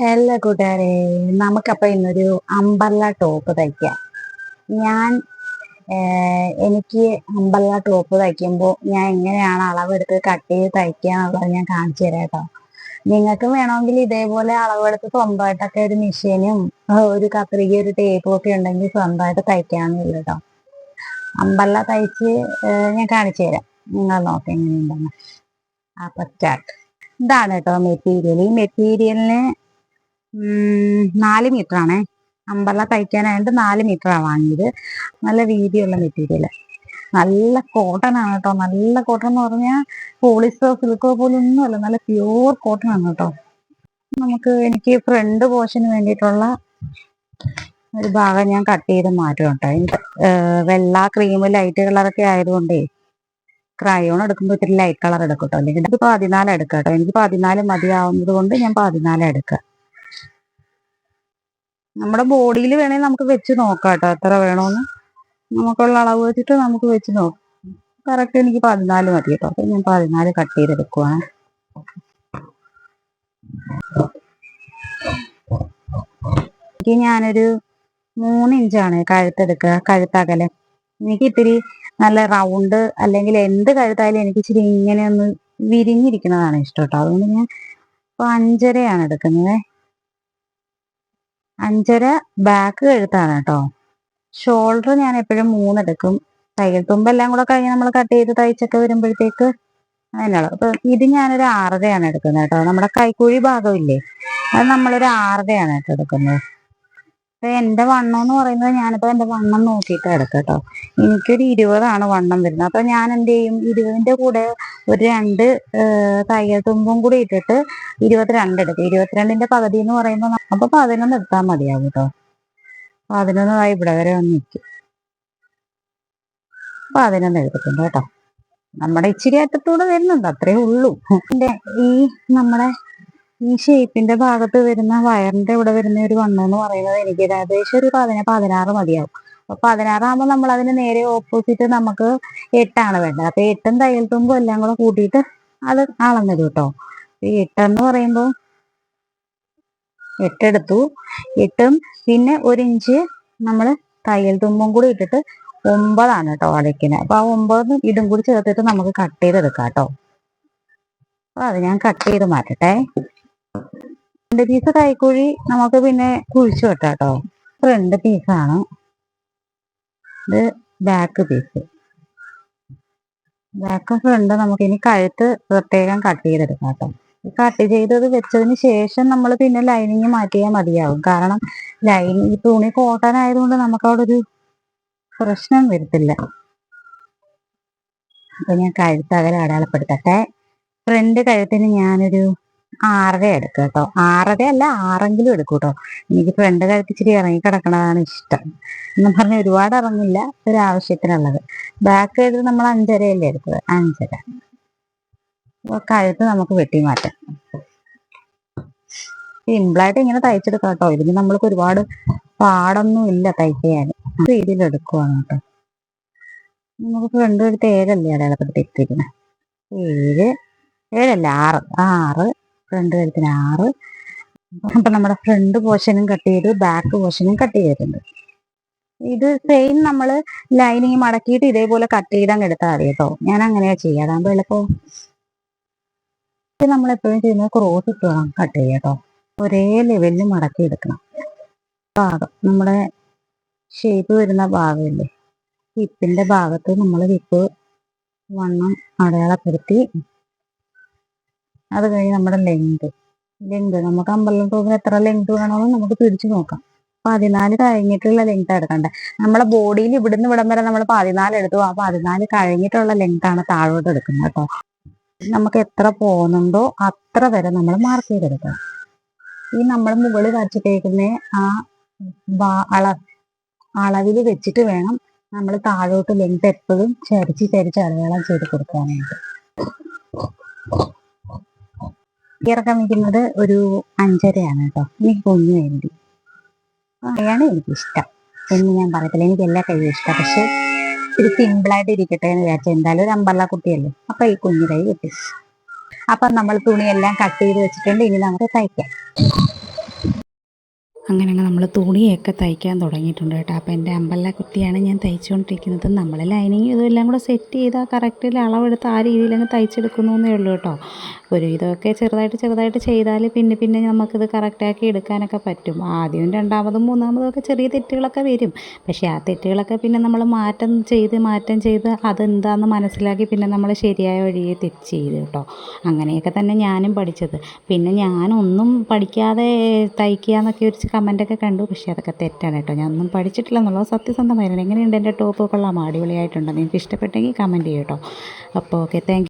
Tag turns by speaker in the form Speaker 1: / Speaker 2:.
Speaker 1: Hello കൂട്ടുകാരെ നമുക്കപ്പോൾ ഇന്നൊരു അമ്പർല ടോപ്പ് തയ്ക്കാം. ഞാൻ എനിക്ക് അമ്പർല ടോപ്പ് തയ്ക്കുമ്പോൾ ഞാൻ എങ്ങനെയാണ് അളവെടുത്ത് കട്ട് ചെയ്ത് തയ്ക്കുക എന്നുള്ളത് ഞാൻ കാണിച്ചു തരാം കേട്ടോ. നിങ്ങൾക്ക് വേണമെങ്കിൽ ഇതേപോലെ അളവെടുത്ത് സ്വന്തമായിട്ടൊക്കെ ഒരു മെഷീനും ഒരു കത്രിക ഒരു ടേപ്പും ഒക്കെ ഉണ്ടെങ്കിൽ സ്വന്തമായിട്ട് തയ്ക്കാമെന്നില്ല കേട്ടോ. അമ്പർല തയ്ച്ച് ഞാൻ കാണിച്ചു തരാം. നിങ്ങൾ നോക്കാം എങ്ങനെയുണ്ടെന്ന്. അപ്പൊ സ്റ്റാർട്ട് ഇതാണ് കേട്ടോ മെറ്റീരിയൽ. ഈ മെറ്റീരിയലിന് നാല് മീറ്റർ ആണേ. അമ്പല തയ്ക്കാനായിട്ട് നാല് ആണ് വാങ്ങിയത്. നല്ല വീതിയുള്ള മെറ്റീരിയൽ നല്ല കോട്ടൺ ആണ് കേട്ടോ. നല്ല കോട്ടൺ എന്ന് പറഞ്ഞാൽ പോളിസ്റ്റോ സിൽക്കോ പോലൊന്നും അല്ല നല്ല പ്യൂർ കോട്ടൺ ആണ് കേട്ടോ. നമുക്ക് എനിക്ക് ഫ്രണ്ട് പോർഷന് വേണ്ടിയിട്ടുള്ള ഒരു ഭാഗം ഞാൻ കട്ട് ചെയ്ത് മാറ്റും കേട്ടോ. വെള്ള ക്രീം ലൈറ്റ് കളറൊക്കെ ആയതുകൊണ്ടേ ക്രയോൺ എടുക്കുമ്പോൾ ഇത്തിരി ലൈറ്റ് കളർ എടുക്കട്ടോ കേട്ടോ. അല്ലെങ്കിൽ പതിനാല് എടുക്കാം കേട്ടോ. എനിക്ക് പതിനാല് മതിയാവുന്നത് കൊണ്ട് ഞാൻ പതിനാല് എടുക്കാം. നമ്മുടെ ബോഡിയിൽ വേണേൽ നമുക്ക് വെച്ച് നോക്കാം കേട്ടോ എത്ര വേണോന്ന് നമുക്കുള്ള അളവ് വെച്ചിട്ട് നമുക്ക് വെച്ച് നോക്കാം. കറക്റ്റ് എനിക്ക് പതിനാല് മതി കേട്ടോ. അപ്പൊ ഞാൻ പതിനാല് കട്ട് ചെയ്തെടുക്കുവാണ് എനിക്ക് ഞാനൊരു മൂന്ന് ഇഞ്ചാണ് കഴുത്തെടുക്കുക കഴുത്തകലം എനിക്ക് ഇത്തിരി നല്ല റൗണ്ട് അല്ലെങ്കിൽ എന്ത് കഴുത്തായാലും എനിക്ക് ഇച്ചിരി ഇങ്ങനെ ഒന്ന് വിരിഞ്ഞിരിക്കുന്നതാണ് ഇഷ്ടം കേട്ടോ. അതുകൊണ്ട് ഞാൻ ഇപ്പൊ അഞ്ചരയാണ് എടുക്കുന്നത്. അഞ്ചര ബാക്ക് കഴുത്താണ് കേട്ടോ. ഷോൾഡർ ഞാൻ എപ്പോഴും മൂന്നെടുക്കും. തയ്യൽ തുമ്പെല്ലാം കൂടെ കഴിഞ്ഞ് നമ്മൾ കട്ട് ചെയ്ത് തയ്ച്ചൊക്കെ വരുമ്പോഴത്തേക്ക് അതിനുള്ള അപ്പൊ ഇത് ഞാനൊരു ആറരയാണ് എടുക്കുന്നത് കേട്ടോ. നമ്മുടെ കൈക്കുഴി ഭാഗമില്ലേ? അത് നമ്മളൊരു ആറരയാണ് കേട്ടോ എടുക്കുന്നത്. എന്റെ വണ്ണം എന്ന് പറയുന്നത് ഞാനിപ്പോ എന്റെ വണ്ണം നോക്കിയിട്ട് എടുക്കട്ടോ കേട്ടോ എനിക്കൊരു ഇരുപതാണ് വണ്ണം വരുന്നത്. അപ്പൊ ഞാൻ എന്ത് ചെയ്യും? ഇരുപതിന്റെ കൂടെ ഒരു രണ്ട് തയ്യൽ തുമ്പും കൂടി ഇട്ടിട്ട് ഇരുപത്തിരണ്ട് എടുക്കും. ഇരുപത്തിരണ്ടിന്റെ പകുതി എന്ന് പറയുമ്പോൾ അപ്പൊ പതിനൊന്ന് എടുത്താൽ മതിയാവും കേട്ടോ പതിനൊന്നതായി ഇവിടെ വരെ ഒന്ന് നിൽക്കും പതിനൊന്ന് എടുത്തിട്ടുണ്ട് കേട്ടോ. നമ്മുടെ ഇച്ചിരി അറ്റത്തൂടെ വരുന്നുണ്ട് അത്രേ ഉള്ളൂ. ഈ നമ്മുടെ ഈ ഷേപ്പിന്റെ ഭാഗത്ത് വരുന്ന വയറിന്റെ ഇവിടെ വരുന്ന ഒരു വണ്ണം എന്ന് പറയുന്നത് എനിക്ക് ഏകദേശം ഒരു പതിന പതിനാറ് മതിയാവും. അപ്പൊ പതിനാറാകുമ്പോൾ നമ്മൾ അതിന് നേരെ ഓപ്പോസിറ്റ് നമുക്ക് എട്ടാണ് വേണ്ടത്. അപ്പൊ എട്ടും തയ്യൽ തുമ്പും എല്ലാം കൂടെ കൂട്ടിയിട്ട് അത് അളന്നിടും കേട്ടോ എട്ടെന്ന് പറയുമ്പോൾ എട്ടെടുത്തു. എട്ടും പിന്നെ ഒരു ഇഞ്ച് നമ്മൾ തയ്യൽ തുമ്പും കൂടി ഇട്ടിട്ട് ഒമ്പതാണ് കേട്ടോ അടയ്ക്കുന്നത് അപ്പൊ ആ ഒമ്പത് ഇതും കൂടി ചേർത്തിട്ട് നമുക്ക് കട്ട് ചെയ്തെടുക്കാം കേട്ടോ അപ്പൊ അത് ഞാൻ കട്ട് ചെയ്ത് മാറ്റട്ടെ. രണ്ട് പീസ് കൈക്കുഴി നമുക്ക് പിന്നെ കുഴിച്ചു വെട്ടാം കേട്ടോ ഫ്രണ്ട് പീസാണ് ഇത് ബാക്ക് പീസ് ബാക്ക് ഫ്രണ്ട് നമുക്ക് ഇനി കഴുത്ത് പ്രത്യേകം കട്ട് ചെയ്തെടുക്കാം കേട്ടോ കട്ട് ചെയ്തത് വെച്ചതിന് ശേഷം നമ്മൾ പിന്നെ ലൈനിങ് മാറ്റിയാൽ മതിയാവും. കാരണം ലൈനിങ് തുണി കോട്ടൻ ആയതുകൊണ്ട് നമുക്ക് അവിടെ ഒരു പ്രശ്നം വരത്തില്ല. അപ്പൊ ഞാൻ കഴുത്ത് അകലെ അടയാളപ്പെടുത്തട്ടെ. ഫ്രണ്ട് കഴുത്തിന് ഞാനൊരു ആറര എടുക്കുക കേട്ടോ. ആറര അല്ല ആറെങ്കിലും എടുക്കും കേട്ടോ എനിക്ക് ഫ്രണ്ട് കഴുത്ത് ഇച്ചിരി ഇറങ്ങി കിടക്കണതാണ് ഇഷ്ടം. എന്ന് പറഞ്ഞ ഒരുപാട് ഇറങ്ങില്ല ഒരു ആവശ്യത്തിനുള്ളത്. ബാക്ക് കഴുത്ത് നമ്മൾ അഞ്ചരയല്ലേ എടുത്തത്? അഞ്ചര. കഴുത്ത് നമുക്ക് വെട്ടി മാറ്റാം. സിമ്പിളായിട്ട് ഇങ്ങനെ തയ്ച്ചെടുക്കാം കേട്ടോ. ഇതിന് നമ്മൾക്ക് ഒരുപാട് പാടൊന്നും ഇല്ല തയ്ക്കാൻ. രീതിയിൽ എടുക്കുവാണ് കേട്ടോ. നമുക്ക് ഫ്രണ്ട് എടുത്ത് ഏഴല്ലേ അടയാളപ്പെടുത്തിയിരിക്കുന്നത് ഏഴ് ഏഴല്ലേ ആറ്. ആറ് ഫ്രണ്ട് കഴുത്തിന് ആറ്. അപ്പം നമ്മുടെ ഫ്രണ്ട് പോർഷനും കട്ട് ചെയ്തു ബാക്ക് പോർഷനും കട്ട് ചെയ്തിട്ടുണ്ട്. ഇത് സെയിം നമ്മൾ ലൈനിങ് മടക്കിയിട്ട് ഇതേപോലെ കട്ട് ചെയ്താൽ എടുത്താൽ മതി കേട്ടോ. ഞാൻ അങ്ങനെയാ ചെയ്യാം അതാകുമ്പോൾ എളുപ്പം. നമ്മൾ എപ്പോഴും ചെയ്യുന്നത് ക്രോസ് ഇട്ട് വേണം കട്ട് ചെയ്യാം കേട്ടോ. ഒരേ ലെവലിൽ മടക്കി എടുക്കണം. ഭാഗം. നമ്മുടെ ഷേപ്പ് വരുന്ന ഭാഗമില്ലേ? ഹിപ്പിന്റെ ഭാഗത്ത് നമ്മൾ ഹിപ്പ് വണ്ണം അടയാളപ്പെടുത്തി അത് കഴിഞ്ഞ് നമ്മുടെ ലെങ്ത് ലെങ്ത് നമുക്ക് അമ്പലം ടോപ്പിന് എത്ര ലെങ്ത് വേണമെന്ന് നമുക്ക് തിരിച്ചു നോക്കാം. പതിനാല് കഴിഞ്ഞിട്ടുള്ള ലെങ്ത് എടുക്കണ്ടേ നമ്മളെ ബോഡിയിൽ ഇവിടുന്ന് ഇവിടം വരെ നമ്മൾ പതിനാല് എടുത്തു. ആ പതിനാല് കഴിഞ്ഞിട്ടുള്ള ലെങ്ത് ആണ് താഴോട്ട് എടുക്കുന്നത് കേട്ടോ. നമുക്ക് എത്ര പോകുന്നുണ്ടോ അത്ര വരെ നമ്മൾ മാർക്ക് ചെയ്തെടുക്കണം. ഈ നമ്മൾ മുകളിൽ വരച്ചിട്ടേക്കുന്ന ആ അള അളവിൽ വെച്ചിട്ട് വേണം നമ്മൾ താഴോട്ട് ലെങ്ത് എപ്പോഴും ചരിച്ച് ചരിച്ച് അടയാളം ചെയ്ത് കൊടുക്കാനായിട്ട്. ഇറക്കം വയ്ക്കുന്നത് ഒരു അഞ്ചരയാണ് കേട്ടോ. എനിക്ക് കുഞ്ഞു വേണ്ടി അതാണ് എനിക്കിഷ്ടം. എന്ന് ഞാൻ പറയത്തില്ല. എനിക്ക് എല്ലാ കഴിയും ഇഷ്ടം. പക്ഷെ ഇത് സിമ്പിളായിട്ട് ഇരിക്കട്ടെ എന്ന് വിചാരിച്ചു. എന്തായാലും ഒരു അമ്പല കുട്ടിയല്ലേ. അപ്പൊ ഈ കുഞ്ഞു കൈ കിട്ടി. അപ്പൊ നമ്മൾ തുണിയെല്ലാം കട്ട് ചെയ്ത് വെച്ചിട്ടുണ്ട്. ഇനി നമുക്ക് തയ്ക്കാം.
Speaker 2: അങ്ങനെ അങ്ങ് നമ്മൾ തുണിയൊക്കെ തയ്ക്കാൻ തുടങ്ങിയിട്ടുണ്ട് കേട്ടോ. അപ്പോൾ എന്റെ അമ്പല കുത്തിയാണ് ഞാൻ തയ്ച്ചുകൊണ്ടിരിക്കുന്നത്. നമ്മൾ ലൈനിങ് ഇതെല്ലാം കൂടെ സെറ്റ് ചെയ്താൽ കറക്റ്റിൽ അളവെടുത്ത് ആ രീതിയിൽ അങ്ങ് തയ്ച്ചെടുക്കുന്നു എന്നേ ഉള്ളൂ കേട്ടോ. ഒരു ഇതൊക്കെ ചെറുതായിട്ട് ചെറുതായിട്ട് ചെയ്താൽ പിന്നെ പിന്നെ നമുക്കിത് കറക്റ്റാക്കി എടുക്കാനൊക്കെ പറ്റും. ആദ്യവും രണ്ടാമതും മൂന്നാമതും ഒക്കെ ചെറിയ തെറ്റുകളൊക്കെ വരും. പക്ഷേ ആ തെറ്റുകളൊക്കെ പിന്നെ നമ്മൾ മാറ്റം ചെയ്ത് മാറ്റം ചെയ്ത് അതെന്താണെന്ന് മനസ്സിലാക്കി പിന്നെ നമ്മൾ ശരിയായ വഴിയെ തെറ്റ് ചെയ്ത് കേട്ടോ. അങ്ങനെയൊക്കെ തന്നെ ഞാനും പഠിച്ചത്. പിന്നെ ഞാനൊന്നും പഠിക്കാതെ തയ്ക്കുക എന്നൊക്കെ ഒരു കമന്റൊക്കെ കണ്ടു. പക്ഷേ അതൊക്കെ തെറ്റാണ് കേട്ടോ. ഒന്നും പഠിച്ചിട്ടില്ല എന്നുള്ളത് സത്യസന്ധമായിരുന്നു. എങ്ങനെയുണ്ട് എന്റെ ടോപ്പ്? കൊള്ളാം. അടിപൊളിയായിട്ടുണ്ടോ. നിങ്ങൾക്ക് ഇഷ്ടപ്പെട്ടെങ്കിൽ കമന്റ് ചെയ്യട്ടോ അപ്പോൾ ഓക്കെ താങ്ക്